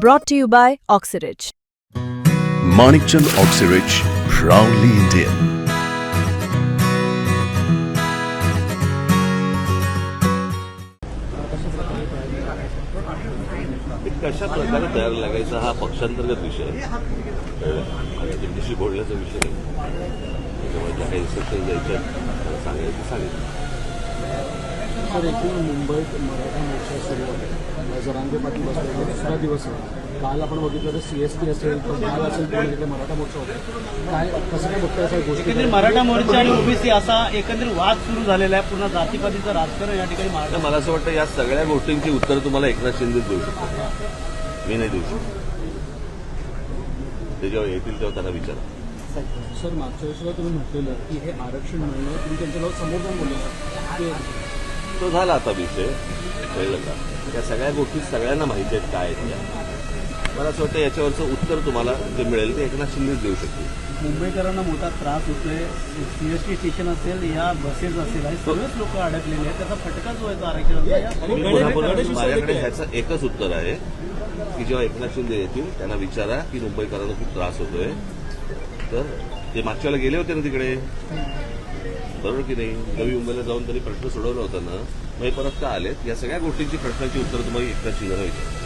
Brought to you by Oxyridge. Manikchand Oxyrich, proudly Indian. ते कशा प्रकारे तयार लागायचा हा पक्षांतर्गत विषय आहे कळलं? आणि तुमच्याशी बोलण्याचा विषय नाही त्याच्यामुळे ज्या काही इन्स्ट्रक्शन द्यायच्या मला सांगायचं ते सांगितलं सर एकूण मुंबईत मराठा मोर्चा सुरू आहे. जरांगे पाटील बसले दुसरा दिवस आहे. काल आपण बघितलं तर सी एस टी असेल भाग असेल पुणे तिथे मराठा मोर्चा होता. काय कसं काय बघताय सर गोष्टी? एकंदरीत मराठा मोर्चा आणि ओबीसी असा एकंदरीत वाद सुरू झालेला आहे. पुन्हा जातीपातीचं राजकारण या ठिकाणी तर मराठा मला असं वाटतं या सगळ्या गोष्टींची उत्तर तुम्हाला एकनाथ शिंदेच देऊ शकतो मी नाही देऊ शकतो. ते जेव्हा येतील तेव्हा त्यांना विचारा. सर मागच्या वेळेस तुम्ही म्हटलेलं की हे आरक्षण मिळणं तुम्ही त्यांच्याजवळ समोर जाऊन बोलले तो झाला आता विषय. कळलं का? त्या सगळ्या गोष्टी सगळ्यांना माहिती आहेत काय आहेत त्या. मला असं वाटतं याच्यावरचं उत्तर तुम्हाला जे मिळेल ते एकनाथ शिंदेच देऊ शकतील. मुंबईकरांना मोठा त्रास होतोय. सीएसटी स्टेशन असेल या बसेस असेल हे सगळेच लोक अडकलेले आहेत. त्याचा फटका जो आहे आरक्षणाचा पुन्हा माझ्याकडे ह्याचं एकच उत्तर आहे की जेव्हा एकनाथ शिंदे येतील त्यांना विचारा की मुंबईकरांना खूप त्रास होतोय. तर ते मागच्या वेळेला गेले होते ना तिकडे? बरोबर की नाही? नवी मुंबईला जाऊन त्यांनी प्रश्न सोडवला होता ना मग परत का आलेत? या सगळ्या गोष्टींची प्रश्नांची उत्तर तुम्हाला एकदा शिंदेला व्हायची